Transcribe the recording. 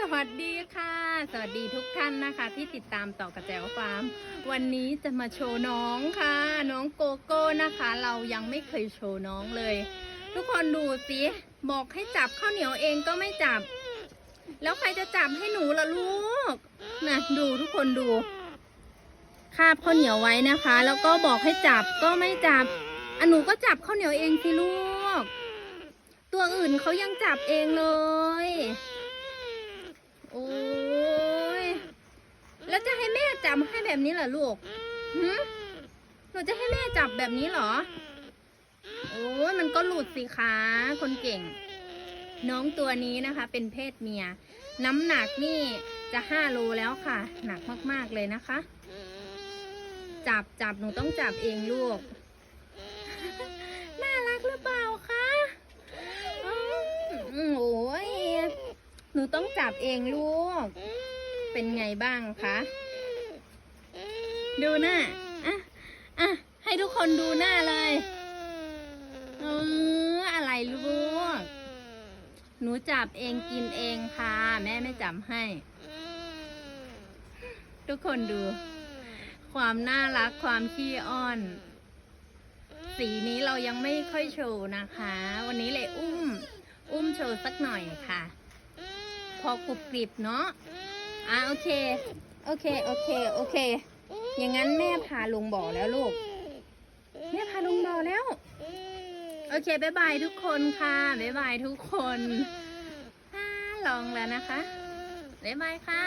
สวัสดีค่ะ สวัสดีทุกท่านนะคะ ที่ติดตามต่อกระแจวฟาร์ม วันนี้จะมาโชว์น้องค่ะ น้องโกโก้นะคะ เรายังไม่เคยโชว์น้องเลย ทุกคนดูสิบอกให้จับข้าวเหนียวเองก็ไม่จับ แล้วใครจะจับให้หนูล่ะลูกนะดูทุกคนดู คาบข้าวเหนียวไว้นะคะ แล้วก็บอกให้จับก็ไม่จับอันหนูก็จับข้าวเหนียวเองสิลูก ตัวอื่นเขายังจับเองเลย โอ้ย แล้วจะให้แม่จับให้แบบนี้เหรอลูกหืมหนูจะให้แม่จับแบบนี้เหรอ โอ้ยมันก็หลุดสิคะคนเก่ง น้องตัวนี้นะคะ เป็นเพศเมีย น้ำหนักนี่จะห้าโลแล้วค่ะ หนักมากๆเลยนะคะ จับจับหนูต้องจับเองลูก น่ารักหรือเปล่าคะอืมโอ้ยหนูต้องจับเองลูก เป็นไงบ้างคะ ดูหน้า อะ อะ ให้ทุกคนดูหน้าเลย เออ อะไรลูก หนูจับเองกินเองค่ะ แม่ไม่จับให้ ทุกคนดู ความน่ารักความขี้อ้อน สีนี้เรายังไม่ค่อยโชว์นะคะ วันนี้เลยอุ้ม อุ้มโชว์สักหน่อยค่ะ พอกรุบกริบเนาะ อะโอเค โอเค โอเค โอเค อย่างนั้นแม่พาลงบ่อแล้วลูก แม่พาลงบ่อแล้ว โอเคบายบายทุกคนค่ะบายบายทุกคนอ่าลองแล้วนะคะบายบายค่ะ